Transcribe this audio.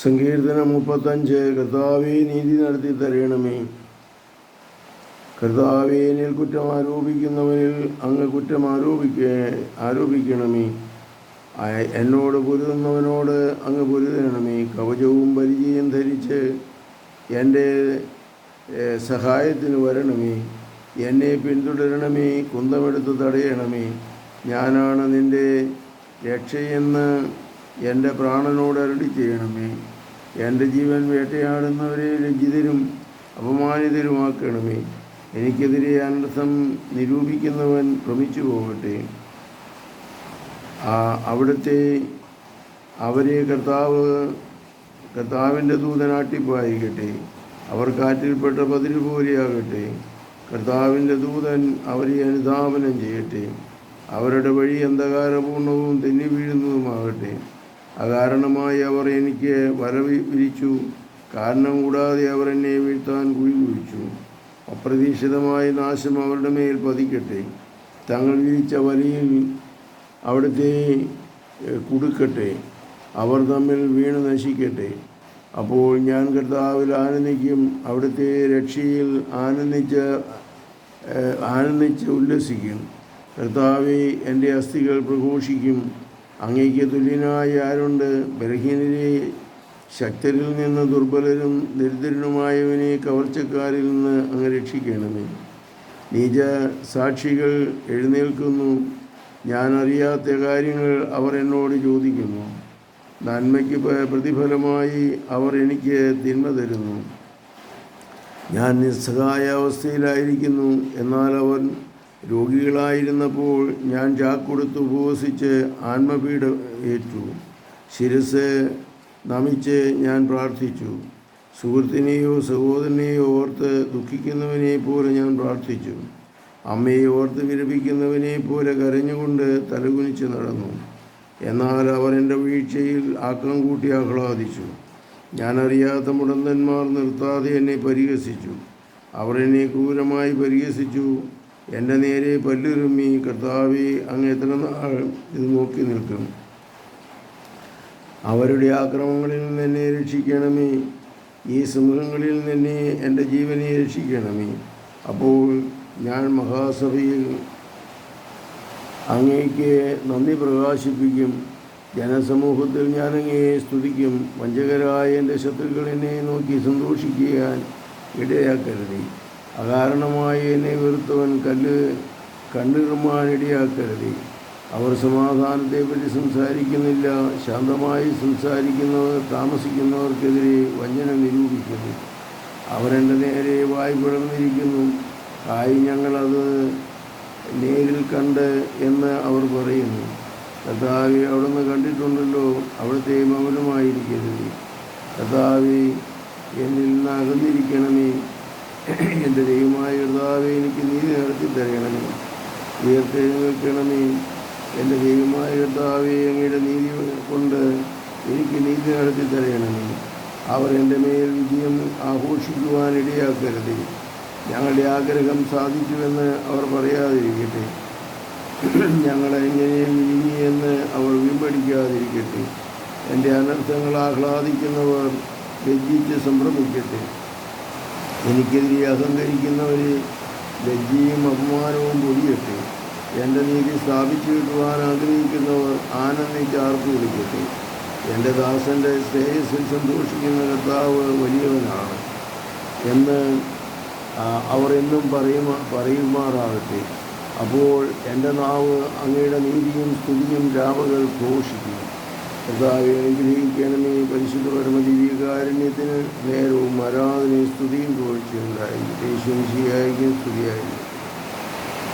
സങ്കീർത്തനം മുപ്പത്തഞ്ച് കർത്താവെ നീതി നടത്തി തരയണമേ കർത്താവെ എന്നിൽ കുറ്റം ആരോപിക്കുന്നവനിൽ അങ്ങ് കുറ്റം ആരോപിക്ക ആരോപിക്കണമേ. എന്നോട് പൊരുതുന്നവനോട് അങ്ങ് പൊരുതണമേ കവചവും പരിചയം ധരിച്ച് എന്റെ സഹായത്തിന് വരണമേ. എന്നെ പിന്തുടരണമേ കുന്തമെടുത്ത് തടയണമേ. ഞാനാണ് നിന്റെ രക്ഷയെന്ന് എന്റെ പ്രാണനോട് അരടി ചെയ്യണമേ. എന്റെ ജീവൻ വേട്ടയാടുന്നവരെ ലജ്ജിതരും അപമാനിതരുമാക്കണമേ എനിക്കെതിരെ അനർത്ഥം നിരൂപിക്കുന്നവൻ ഭ്രമിച്ചു പോകട്ടെ. അവിടുത്തെ അവരെ കർത്താവ് കർത്താവിന്റെ ദൂതനാട്ടിപ്പായിക്കട്ടെ അവർ കാറ്റിൽപ്പെട്ട പതിര് പോലെയാകട്ടെ. കർത്താവിന്റെ ദൂതൻ അവരെ അനുധാപനം ചെയ്യട്ടെ. അവരുടെ വഴി അന്ധകാരപൂർണവും തെന്നി വീഴുന്നതുമാകട്ടെ. അകാരണമായി അവർ എനിക്ക് വരവി വിരിച്ചു. കാരണം കൂടാതെ അവർ എന്നെ വീഴ്ത്താൻ കുഴി കുഴിച്ചു. അപ്രതീക്ഷിതമായ നാശം അവരുടെ മേൽ പതിക്കട്ടെ. തങ്ങൾ വിരിച്ച വലയിൽ അവിടുത്തെ കുടുക്കട്ടെ. അവർ തമ്മിൽ വീണ് നശിക്കട്ടെ. അപ്പോൾ ഞാൻ കർത്താവിൽ ആനന്ദിക്കും. അവിടുത്തെ രക്ഷയിൽ ആനന്ദിച്ച് ആനന്ദിച്ച് ഉല്ലസിക്കും. കർത്താവെ എന്റെ അസ്ഥികൾ പ്രഘോഷിക്കും. അങ്ങയ്ക്ക് തുല്യനായ ആരുണ്ട്? ബലഹീനരെ ശക്തരിൽ നിന്ന് ദുർബലരും ദരിദ്രനുമായവനെ കവർച്ചക്കാരിൽ നിന്ന് അങ്ങ് രക്ഷിക്കണമേ. നീച സാക്ഷികൾ എഴുന്നേൽക്കുന്നു. ഞാൻ അറിയാത്ത കാര്യങ്ങൾ അവർ എന്നോട് ചോദിക്കുന്നു. നന്മയ്ക്ക് പ്രതിഫലമായി അവർ എനിക്ക് തിന്മ തരുന്നു. ഞാൻ നിസ്സഹായ അവസ്ഥയിലായിരിക്കുന്നു എന്നാൽ അവൻ രോഗികളായിരുന്നപ്പോൾ ഞാൻ ചാക്കൊടുത്ത് ഉപവസിച്ച് ആത്മപീഠ ഏറ്റു. ശിരസ് നമിച്ച് ഞാൻ പ്രാർത്ഥിച്ചു. സുഹൃത്തിനെയോ സഹോദരനെയോ ഓർത്ത് ദുഃഖിക്കുന്നവനെ പോലെ ഞാൻ പ്രാർത്ഥിച്ചു. അമ്മയെ ഓർത്ത് വിരമിക്കുന്നവനെ പോലെ കരഞ്ഞുകൊണ്ട് തലകുനിച്ച് നടന്നു. എന്നാൽ അവർ എന്റെ വീഴ്ചയിൽ ആക്കം കൂട്ടി ആഹ്ലാദിച്ചു. ഞാനറിയാത്ത മുടന്തന്മാർ നിർത്താതെ എന്നെ പരിഹസിച്ചു. അവർ എന്നെ ക്രൂരമായി പരിഹസിച്ചു. എന്റെ നേരെ പല്ലുരുമി കർത്താവെ അങ്ങ് എത്ര നാൾ ഇത് നോക്കി നിൽക്കും. അവരുടെ ആക്രമങ്ങളിൽ നിന്ന് എന്നെ രക്ഷിക്കണമേ. ഈ സിംഹങ്ങളിൽ നിന്ന് എന്റെ ജീവനെ രക്ഷിക്കണമേ. അപ്പോൾ ഞാൻ മഹാസഭയിൽ അങ്ങേക്ക് നന്ദി പ്രകാശിപ്പിക്കും. ജനസമൂഹത്തിൽ ഞാൻ അങ്ങയെ സ്തുതിക്കും. വഞ്ചകരായ എന്റെ ശത്രുക്കൾ എന്നെ നോക്കി സന്തോഷിക്കാൻ ഇടയാക്കരുത്. അകാരണമായി എന്നെ വെറുത്തവൻ കല്ല് കണ്ണിറുമാൻ ഇടയാക്കരുത് അവർ സമാധാനത്തെപ്പറ്റി സംസാരിക്കുന്നില്ല. ശാന്തമായി സംസാരിക്കുന്നവർ താമസിക്കുന്നവർക്കെതിരെ വഞ്ചന നിരൂപിക്കുന്നു. അവരെന്റെ നേരെ വായ് പിളർന്നിരിക്കുന്നു. ആയി ഞങ്ങളത് നേരിൽ കണ്ട് എന്ന് അവർ പറയുന്നു. കർത്താവെ അവിടുന്ന് കണ്ടിട്ടുണ്ടല്ലോ. അവിടുത്തെ മൗനമായിരിക്കരുത്. കഥാവി എന്നിൽ നിന്ന് അകന്നിരിക്കണമേ. എന്റെ ദൈവമായ കർത്താവെ എനിക്ക് നീതി നടത്തി തരണമേ. ഉയർത്തെഴുന്നേൽക്കണമേ എന്റെ ദൈവമായ കർത്താവെ അങ്ങയുടെ നീതി കൊണ്ട് എനിക്ക് നീതി നടത്തി തരണമേ. അവർ എന്റെ മേൽ വിജയം ആഘോഷിക്കുവാൻ ഇടയാക്കരുത്. ഞങ്ങളുടെ ആഗ്രഹം സാധിച്ചുവെന്ന് അവർ പറയാതിരിക്കട്ടെ. ഞങ്ങളെങ്ങനെയും വിഴുങ്ങിയെന്ന് അവർ വീമ്പടിക്കാതിരിക്കട്ടെ എന്റെ അനർത്ഥങ്ങൾ ആഹ്ലാദിക്കുന്നവർ ലജ്ജിച്ച് സംഭ്രമിക്കട്ടെ. എനിക്കെതിരെ അഹങ്കരിക്കുന്നവർ ലജ്ജയും അപമാനവും പൊടിയട്ടെ. എന്റെ നീതി സ്ഥാപിച്ചു കിട്ടുവാൻ ആഗ്രഹിക്കുന്നവർ ആനന്ദിച്ച് ആർപ്പ് വിളിക്കട്ടെ. എന്റെ ദാസന്റെ ശ്രേയസ്സിൽ സന്തോഷിക്കുന്ന കർത്താവ് വലിയവനാണ് എന്ന് അവർ എന്നും പറയുമാ പറയുമാറാകട്ടെ. അപ്പോൾ എന്റെ നാവ് അങ്ങയുടെ നീതിയും സ്തുതിയും രാവകൾ ഘോഷിക്കും. കർത്താവെ അനുഗ്രഹിക്കണമേ 现在いて、一緒に知り合。